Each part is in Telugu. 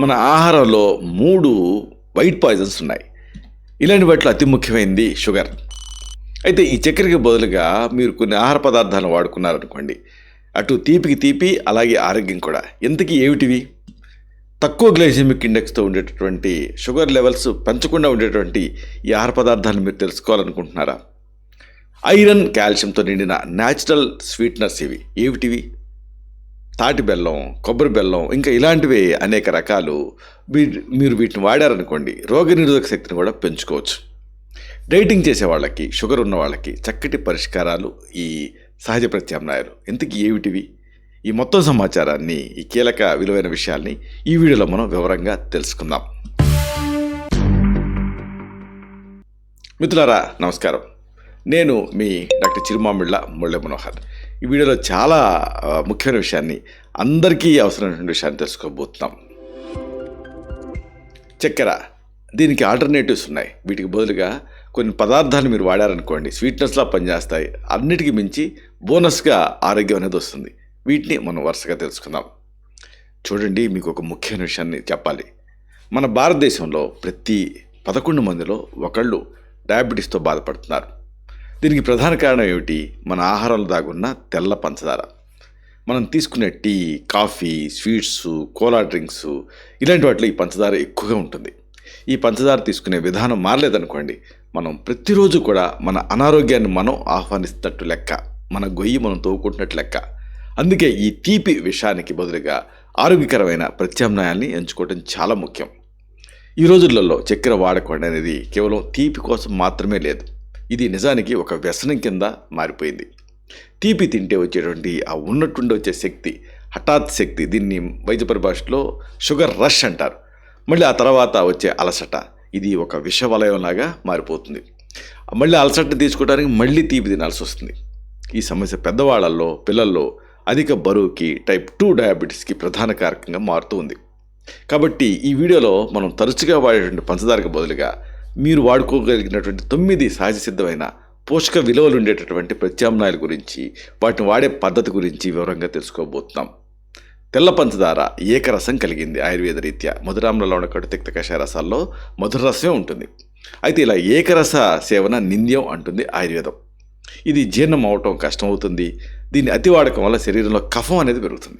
మన ఆహారంలో మూడు వైట్ పాయిజన్స్ ఉన్నాయి. ఇలాంటి వాటిలో అతి ముఖ్యమైనది షుగర్. అయితే ఈ చక్కెరకి బదులుగా మీరు కొన్ని ఆహార పదార్థాలను వాడుకున్నారనుకోండి. అటు తీపికి తీపి అలాగే ఆరోగ్యం కూడా. ఎంతకీ ఏమిటివి? తక్కువ గ్లైసెమిక్ ఇండెక్స్తో ఉండేటటువంటి షుగర్ లెవెల్స్ పెంచకుండా ఉండేటువంటి ఈ ఆహార పదార్థాలను మీరు తెలుసుకోవాలనుకుంటున్నారా? ఐరన్ కాల్షియంతో నిండిన న్యాచురల్ స్వీట్నర్స్ ఇవి. ఏమిటివి? తాటి బెల్లం కొబ్బరి బెల్లం ఇంకా ఇలాంటివి అనేక రకాలు వీ- మీరు వీటిని వాడారనుకోండి రోగనిరోధక శక్తిని కూడా పెంచుకోవచ్చు. డైటింగ్ చేసే వాళ్ళకి షుగర్ ఉన్న వాళ్ళకి చక్కటి పరిష్కారాలు ఈ సహజ ప్రత్యామ్నాయాలు. ఇంతకీ ఏమిటివి? ఈ మొత్తం సమాచారాన్ని ఈ కీలక విలువైన విషయాల్ని ఈ వీడియోలో మనం వివరంగా తెలుసుకుందాం. మిత్రులారా నమస్కారం. నేను మీ డాక్టర్ చిరుమామిళ్ళ ముళ్ళ మనోహర్. ఈ వీడియోలో చాలా ముఖ్యమైన విషయాన్ని అందరికీ అవసరమైన విషయాన్ని తెలుసుకోబోతున్నాం. చక్కెర దీనికి ఆల్టర్నేటివ్స్ ఉన్నాయి. వీటికి బదులుగా కొన్ని పదార్థాలు మీరు వాడారనుకోండి స్వీట్నెస్లా పనిచేస్తాయి. అన్నిటికీ మించి బోనస్గా ఆరోగ్యం అనేది వస్తుంది. వీటిని మనం వరుసగా తెలుసుకుందాం. చూడండి మీకు ఒక ముఖ్యమైన విషయాన్ని చెప్పాలి. మన భారతదేశంలో ప్రతి పదకొండు మందిలో ఒకళ్ళు డయాబెటీస్తో బాధపడుతున్నారు. దీనికి ప్రధాన కారణం ఏమిటి? మన ఆహారంలో దాగున్న తెల్ల పంచదార. మనం తీసుకునే tea coffee sweets cola drinks ఇలాంటి వాటిలో ఈ పంచదార ఎక్కువగా ఉంటుంది. ఈ పంచదార తీసుకునే విధానం మారలేదనుకోండి మనం ప్రతిరోజు కూడా మన అనారోగ్యాన్ని మనం ఆహ్వానిస్తున్నట్టు లెక్క మన గొయ్యి మనం తోవుకుంటున్నట్టు లెక్క. అందుకే ఈ తీపి విషయానికి బదులుగా ఆరోగ్యకరమైన ప్రత్యామ్నాయాల్ని ఎంచుకోవడం చాలా ముఖ్యం. ఈ రోజులలో చక్కెర వాడకం అనేది కేవలం తీపి కోసం మాత్రమే లేదు. ఇది నిజానికి ఒక వ్యసనం కింద మారిపోయింది. తీపి తింటే వచ్చేటువంటి ఆ ఉన్నట్టుండి వచ్చే శక్తి హఠాత్ శక్తి దీన్ని వైద్య పరిభాషలో షుగర్ రష్ అంటారు. మళ్ళీ ఆ తర్వాత వచ్చే అలసట ఇది ఒక విషవలయంలాగా మారిపోతుంది. మళ్ళీ అలసట తీసుకోవడానికి మళ్ళీ తీపి తినాల్సి వస్తుంది. ఈ సమస్య పెద్దవాళ్ళల్లో పిల్లల్లో అధిక బరువుకి టైప్ టూ డయాబెటీస్కి ప్రధాన కారకంగా మారుతూ ఉంది. కాబట్టి ఈ వీడియోలో మనం తరచుగా వాడేటువంటి పంచదారకు బదులుగా మీరు వాడుకోగలిగినటువంటి తొమ్మిది సహజ సిద్ధమైన పోషక విలువలు ఉండేటటువంటి ప్రత్యామ్నాయాల గురించి వాటిని వాడే పద్ధతి గురించి వివరంగా తెలుసుకోబోతున్నాం. తెల్ల పంచదార ఏకరసం కలిగింది ఆయుర్వేద రీత్యా. మధురాంలలో ఉన్న కటుతిక్త కషాయ రసాల్లో మధుర రసమే ఉంటుంది. అయితే ఇలా ఏకరస సేవన నింద్యం అంటుంది ఆయుర్వేదం. ఇది జీర్ణం అవటం కష్టమవుతుంది. దీన్ని అతి వాడకం వల్ల శరీరంలో కఫం అనేది పెరుగుతుంది.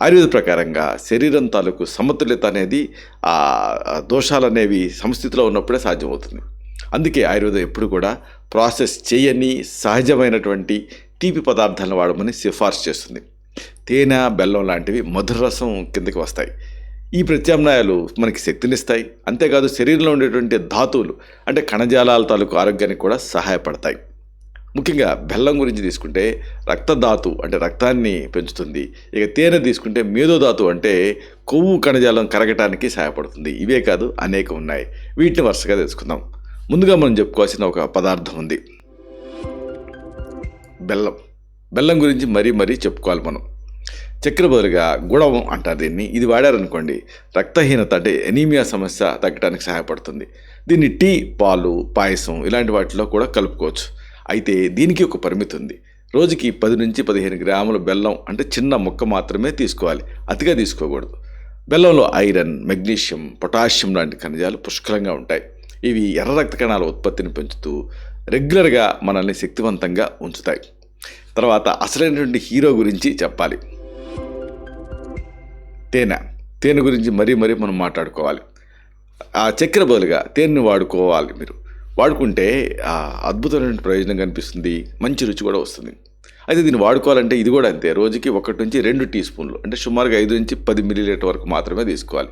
ఆయుర్వేద ప్రకారంగా శరీరం తాలూకు సమతుల్యత అనేది ఆ దోషాలు అనేవి సమస్థితిలో ఉన్నప్పుడే సాధ్యమవుతుంది. అందుకే ఆయుర్వేదం ఎప్పుడు కూడా ప్రాసెస్ చేయని సహజమైనటువంటి తీపి పదార్థాలను వాడమని సిఫార్సు చేస్తుంది. తేనె బెల్లం లాంటివి మధుర రసం కిందకి వస్తాయి. ఈ ప్రత్యామ్నాయాలు మనకి శక్తినిస్తాయి. అంతేకాదు శరీరంలో ఉండేటువంటి ధాతువులు అంటే కణజాలాల తాలూకు ఆరోగ్యానికి కూడా సహాయపడతాయి. ముఖ్యంగా బెల్లం గురించి తీసుకుంటే రక్తధాతు అంటే రక్తాన్ని పెంచుతుంది. ఇక తేనె తీసుకుంటే మేధోధాతు అంటే కొవ్వు కణజాలం కరగటానికి సహాయపడుతుంది. ఇవే కాదు అనేక ఉన్నాయి. వీటిని వరుసగా తెలుసుకుందాం. ముందుగా మనం చెప్పుకోవాల్సిన ఒక పదార్థం ఉంది. బెల్లం. బెల్లం గురించి మరీ మరీ చెప్పుకోవాలి మనం. చక్కెర బదులుగా గుడవం అంటారు దీన్ని. ఇది వాడారనుకోండి రక్తహీనత అంటే ఎనీమియా సమస్య తగ్గడానికి సహాయపడుతుంది. దీన్ని టీ పాలు పాయసం ఇలాంటి వాటిలో కూడా కలుపుకోవచ్చు. అయితే దీనికి ఒక పరిమితి ఉంది. రోజుకి పది నుంచి పదిహేను గ్రాముల బెల్లం అంటే చిన్న ముక్క మాత్రమే తీసుకోవాలి. అతిగా తీసుకోకూడదు. బెల్లంలో ఐరన్ మెగ్నీషియం పొటాషియం లాంటి ఖనిజాలు పుష్కలంగా ఉంటాయి. ఇవి ఎర్ర రక్త కణాల ఉత్పత్తిని పెంచుతూ రెగ్యులర్గా మనల్ని శక్తివంతంగా ఉంచుతాయి. తర్వాత అసలైనటువంటి హీరో గురించి చెప్పాలి. తేనె. తేనె గురించి మరీ మరీ మనం మాట్లాడుకోవాలి. ఆ చక్కెర బదులుగా తేనెని వాడుకోవాలి మీరు. వాడుకుంటే అద్భుతమైన ప్రయోజనం కనిపిస్తుంది. మంచి రుచి కూడా వస్తుంది. అయితే దీన్ని వాడుకోవాలంటే ఇది కూడా అంతే. రోజుకి ఒకటి నుంచి రెండు టీ స్పూన్లు అంటే సుమారుగా ఐదు నుంచి పది మిల్లీలీటర్ వరకు మాత్రమే తీసుకోవాలి.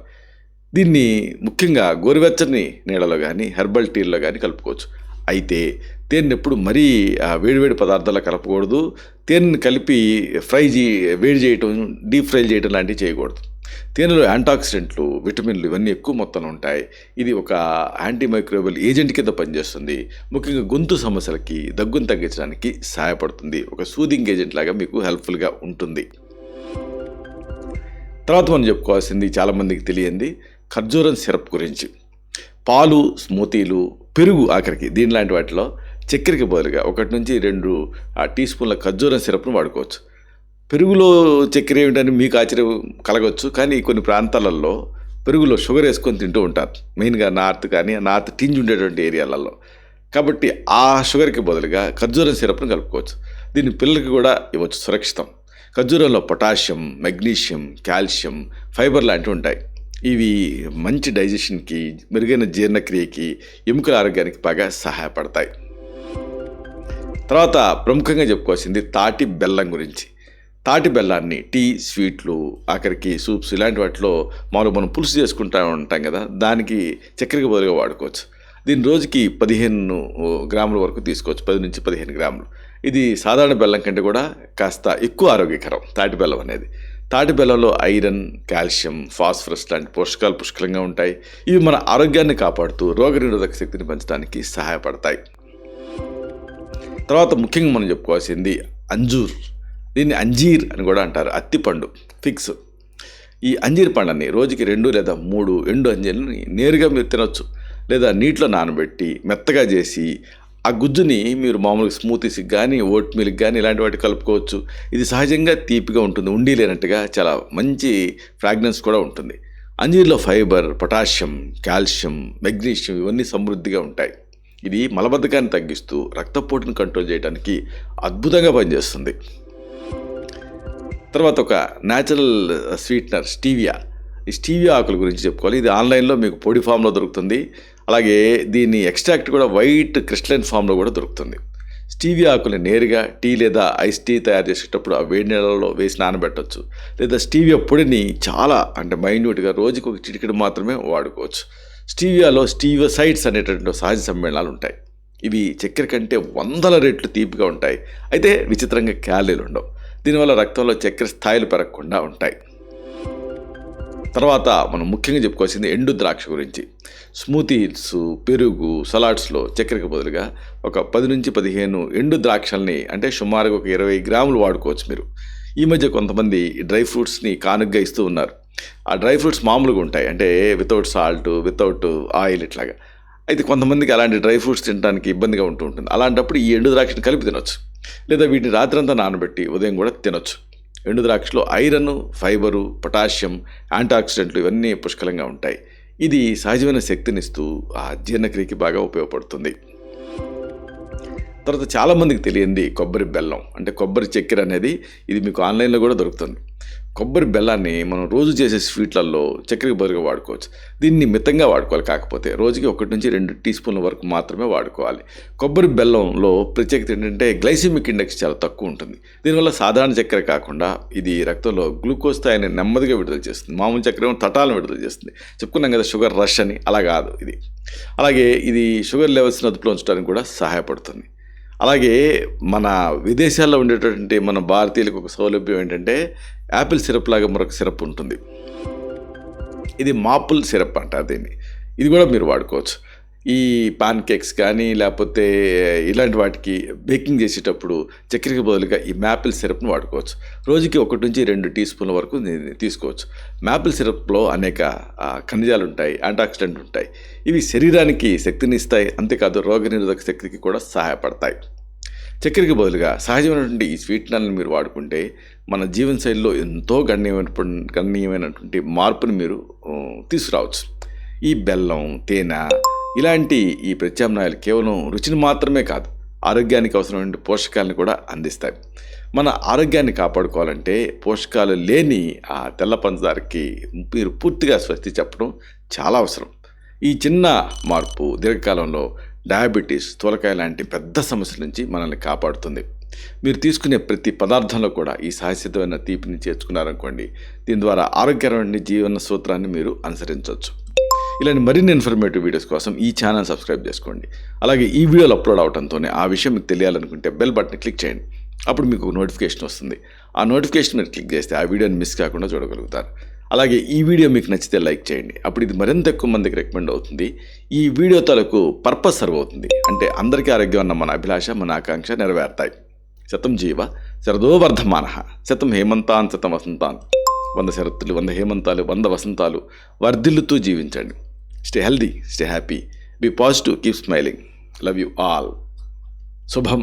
దీన్ని ముఖ్యంగా గోరువెచ్చని నీళ్ళలో కానీ హెర్బల్ టీల్లో కానీ కలుపుకోవచ్చు. అయితే తేనె ఎప్పుడు మరీ ఆ, వేడివేడి పదార్థాలు కలపకూడదు. తేనెని కలిపి ఫ్రై చే వేడి చేయటం డీప్ ఫ్రై చేయటం లాంటివి చేయకూడదు. తేనెలో యాంటాక్సిడెంట్లు విటమిన్లు ఇవన్నీ ఎక్కువ మొత్తంలో ఉంటాయి. ఇది ఒక యాంటీమైక్రోబియల్ ఏజెంట్ కింద పనిచేస్తుంది. ముఖ్యంగా గొంతు సమస్యలకి దగ్గును తగ్గించడానికి సహాయపడుతుంది. ఒక సూదింగ్ ఏజెంట్ లాగా మీకు హెల్ప్ఫుల్గా ఉంటుంది. తర్వాత మనం చెప్పుకోవాల్సింది చాలామందికి తెలియంది ఖర్జూరం సిరప్ గురించి. పాలు స్మూతీలు పెరుగు ఆఖరికి దీని లాంటి వాటిలో చక్కెరకి బదులుగా ఒకటి నుంచి రెండు ఆ టీ స్పూన్ల ఖర్జూరం సిరప్ను వాడుకోవచ్చు. పెరుగులో చక్కెర ఏమిటని మీకు ఆశ్చర్యం కలగవచ్చు కానీ కొన్ని ప్రాంతాలలో పెరుగులో షుగర్ వేసుకొని తింటూ ఉంటారు. మెయిన్గా నార్త్ కానీ నార్త్ టింజ్ ఉండేటువంటి ఏరియాలలో. కాబట్టి ఆ షుగర్కి బదులుగా ఖర్జూరం సిరప్ను కలుపుకోవచ్చు. దీన్ని పిల్లలకి కూడా ఇవ్వచ్చు సురక్షితం. ఖర్జూరంలో పొటాషియం మెగ్నీషియం కాల్షియం ఫైబర్ లాంటివి ఉంటాయి. ఇవి మంచి డైజెషన్కి మెరుగైన జీర్ణక్రియకి ఎముకల ఆరోగ్యానికి బాగా సహాయపడతాయి. తర్వాత ప్రముఖంగా చెప్పుకోవాల్సింది తాటి బెల్లం గురించి. తాటి బెల్లాన్ని టీ స్వీట్లు ఆఖరికి సూప్స్ ఇలాంటి వాటిలో మామూలు మనం పులుసు చేసుకుంటా ఉంటాం కదా దానికి చక్కెరకి బదులుగా వాడుకోవచ్చు. దీని రోజుకి పదిహేను గ్రాముల వరకు తీసుకోవచ్చు పది నుంచి పదిహేను గ్రాములు. ఇది సాధారణ బెల్లం కంటే కూడా కాస్త ఎక్కువ ఆరోగ్యకరం తాటి బెల్లం అనేది. తాటి బెల్లంలో ఐరన్ కాల్షియం ఫాస్ఫరస్ లాంటి పోషకాలు పుష్కలంగా ఉంటాయి. ఇవి మన ఆరోగ్యాన్ని కాపాడుతూ రోగనిరోధక శక్తిని పెంచడానికి సహాయపడతాయి. తర్వాత ముఖ్యంగా మనం చెప్పుకోవాల్సింది అంజూర్. దీన్ని అంజీర్ అని కూడా అంటారు అత్తిపండు ఫిక్స్. ఈ అంజీర్ పండుని రోజుకి రెండు లేదా మూడు ఎండు అంజీర్ని నేరుగా మీరు తినొచ్చు. లేదా నీటిలో నానబెట్టి మెత్తగా చేసి ఆ గుజ్జుని మీరు మామూలుగా స్మూతీస్కి కానీ ఓట్ మిల్క్ కానీ ఇలాంటి వాటికి కలుపుకోవచ్చు. ఇది సహజంగా తీపిగా ఉంటుంది ఉండి లేనట్టుగా చాలా మంచి ఫ్రాగ్రెన్స్ కూడా ఉంటుంది. అంజీర్లో ఫైబర్ పొటాషియం కాల్షియం మెగ్నీషియం ఇవన్నీ సమృద్ధిగా ఉంటాయి. ఇది మలబద్ధకాన్ని తగ్గిస్తూ రక్తపోటును కంట్రోల్ చేయడానికి అద్భుతంగా పనిచేస్తుంది. తర్వాత ఒక న్యాచురల్ స్వీట్నర్ స్టీవియా ఈ స్టీవియా ఆకుల గురించి చెప్పుకోవాలి. ఇది ఆన్లైన్లో మీకు పొడి ఫామ్లో దొరుకుతుంది. అలాగే దీని ఎక్స్ట్రాక్ట్ కూడా వైట్ క్రిస్టలైన్ ఫామ్లో కూడా దొరుకుతుంది. స్టీవియా ఆకుల్ని నేరుగా టీ లేదా ఐస్ టీ తయారు చేసేటప్పుడు ఆ వేడి నీళ్ళలో వేసి నానబెట్టవచ్చు లేదా స్టీవియా పొడిని చాలా అంటే మైన్యూట్గా రోజుకు ఒక చిటికెడు మాత్రమే వాడుకోవచ్చు. స్టీవియాలో స్టీవియోసైడ్స్ అనేటటువంటి సహజ సమ్మేళనాలు ఉంటాయి. ఇవి చక్కెర కంటే వందల రెట్లు తీపిగా ఉంటాయి. అయితే విచిత్రంగా క్యాలరీలు ఉండవు దీనివల్ల రక్తంలో చక్కెర స్థాయిలు పెరగకుండా ఉంటాయి. తర్వాత మనం ముఖ్యంగా చెప్పుకోవాల్సింది ఎండు ద్రాక్ష గురించి. స్మూతీస్ పెరుగు సలాడ్స్లో చక్కెరకు బదులుగా ఒక పది నుంచి పదిహేను ఎండు ద్రాక్షల్ని అంటే సుమారుగా ఒక ఇరవై గ్రాములు వాడుకోవచ్చు మీరు. ఈ మధ్య కొంతమంది డ్రై ఫ్రూట్స్ని కానుగ్గా ఇస్తూ ఉన్నారు. ఆ డ్రై ఫ్రూట్స్ మామూలుగా ఉంటాయి. అంటే వితౌట్ సాల్ట్ వితౌట్ ఆయిల్ ఇట్లాగా. అయితే కొంతమందికి అలాంటి డ్రై ఫ్రూట్స్ తినడానికి ఇబ్బందిగా ఉంటూ ఉంటుంది. అలాంటప్పుడు ఈ ఎండు ద్రాక్షని కలిపి తినొచ్చు. లేదా వీటిని రాత్రంతా నానబెట్టి ఉదయం కూడా తినొచ్చు. ఎండు ద్రాక్షలో ఐరన్ ఫైబరు పొటాషియం యాంటాక్సిడెంట్లు ఇవన్నీ పుష్కలంగా ఉంటాయి. ఇది సహజమైన శక్తినిస్తూ ఆ జీర్ణక్రియకి బాగా ఉపయోగపడుతుంది. తర్వాత చాలామందికి తెలియంది కొబ్బరి బెల్లం. అంటే కొబ్బరి చక్కెర అనేది ఇది మీకు ఆన్లైన్లో కూడా దొరుకుతుంది. కొబ్బరి బెల్లాన్ని మనం రోజు చేసే స్వీట్లలో చక్కెరకి బదులుగా వాడుకోవచ్చు. దీన్ని మితంగా వాడుకోవాలి. కాకపోతే రోజుకి ఒకటి నుంచి రెండు టీ స్పూన్ల వరకు మాత్రమే వాడుకోవాలి. కొబ్బరి బెల్లంలో ప్రత్యేకత ఏంటంటే గ్లైసిమిక్ ఇండెక్స్ చాలా తక్కువ ఉంటుంది. దీనివల్ల సాధారణ చక్కెర కాకుండా ఇది రక్తంలో గ్లూకోజ్ స్థాయిని నెమ్మదిగా విడుదల చేస్తుంది. మామూలు చక్కెర తటాలను విడుదల చేస్తుంది. చెప్పుకున్నాం కదా షుగర్ రష్ అని. అలా కాదు ఇది. అలాగే ఇది షుగర్ లెవెల్స్ని అదుపులో ఉంచడానికి కూడా సహాయపడుతుంది. అలాగే మన విదేశాల్లో ఉండేటటువంటి మన భారతీయులకు ఒక సౌలభ్యం ఏంటంటే యాపిల్ సిరప్ లాగా మరొక సిరప్ ఉంటుంది. ఇది మాపుల్ సిరప్ అంటారు దీన్ని. ఇది కూడా మీరు వాడుకోవచ్చు. ఈ పాన్ కేక్స్ కానీ లేకపోతే ఇలాంటి వాటికి బేకింగ్ చేసేటప్పుడు చక్కెరకి బదులుగా ఈ మ్యాపిల్ సిరప్ను వాడుకోవచ్చు. రోజుకి ఒకటి నుంచి రెండు టీ స్పూన్ల వరకు తీసుకోవచ్చు. మ్యాపిల్ సిరప్లో అనేక ఖనిజాలు ఉంటాయి యాంటాక్సిడెంట్ ఉంటాయి. ఇవి శరీరానికి శక్తిని ఇస్తాయి అంతేకాదు రోగనిరోధక శక్తికి కూడా సహాయపడతాయి. చక్కెరకి బదులుగా సహజమైనటువంటి ఈ స్వీట్నర్లను మీరు వాడుకుంటే మన జీవనశైలిలో ఎంతో గణనీయమైన గణనీయమైనటువంటి మార్పుని మీరు తీసుకురావచ్చు. ఈ బెల్లం తేనె ఇలాంటి ఈ ప్రత్యామ్నాయాలు కేవలం రుచిని మాత్రమే కాదు ఆరోగ్యానికి అవసరమైన పోషకాలను కూడా అందిస్తాయి. మన ఆరోగ్యాన్ని కాపాడుకోవాలంటే పోషకాలు లేని ఆ తెల్ల పంచదారకి మీరు పూర్తిగా స్వస్తి చెప్పడం చాలా అవసరం. ఈ చిన్న మార్పు దీర్ఘకాలంలో డయాబెటీస్ తోలకాయ లాంటి పెద్ద సమస్యల నుంచి మనల్ని కాపాడుతుంది. మీరు తీసుకునే ప్రతి పదార్థంలో కూడా ఈ సహసిద్ధమైన తీపిని చేర్చుకున్నారనుకోండి దీని ద్వారా ఆరోగ్యకరమైన జీవన సూత్రాన్ని మీరు అనుసరించవచ్చు. ఇలాంటి మరిన్ని ఇన్ఫర్మేటివ్ వీడియోస్ కోసం ఈ ఛానల్ సబ్స్క్రైబ్ చేసుకోండి. అలాగే ఈ వీడియోలు అప్లోడ్ అవడంతోనే ఆ విషయం మీకు తెలియాలనుకుంటే బెల్ బటన్ క్లిక్ చేయండి. అప్పుడు మీకు నోటిఫికేషన్ వస్తుంది. ఆ నోటిఫికేషన్ మీరు క్లిక్ చేస్తే ఆ వీడియోని మిస్ కాకుండా చూడగలుగుతారు. అలాగే ఈ వీడియో మీకు నచ్చితే లైక్ చేయండి. అప్పుడు ఇది మరింత ఎక్కువ మందికి రికమెండ్ అవుతుంది. ఈ వీడియో తాలూకు పర్పస్ సర్వ్ అవుతుంది. అంటే అందరికీ ఆరోగ్యం అన్న మన అభిలాష మన ఆకాంక్ష నెరవేరుతాయి. శతం జీవ శరదో వర్ధమాన. శతం హేమంతాన్ శతం వసంతాన్. వంద శరత్తులు వంద హేమంతాలు వంద వసంతాలు. వర్ధిల్లుతూ జీవించండి. Stay healthy stay happy be positive keep smiling love you all శుభం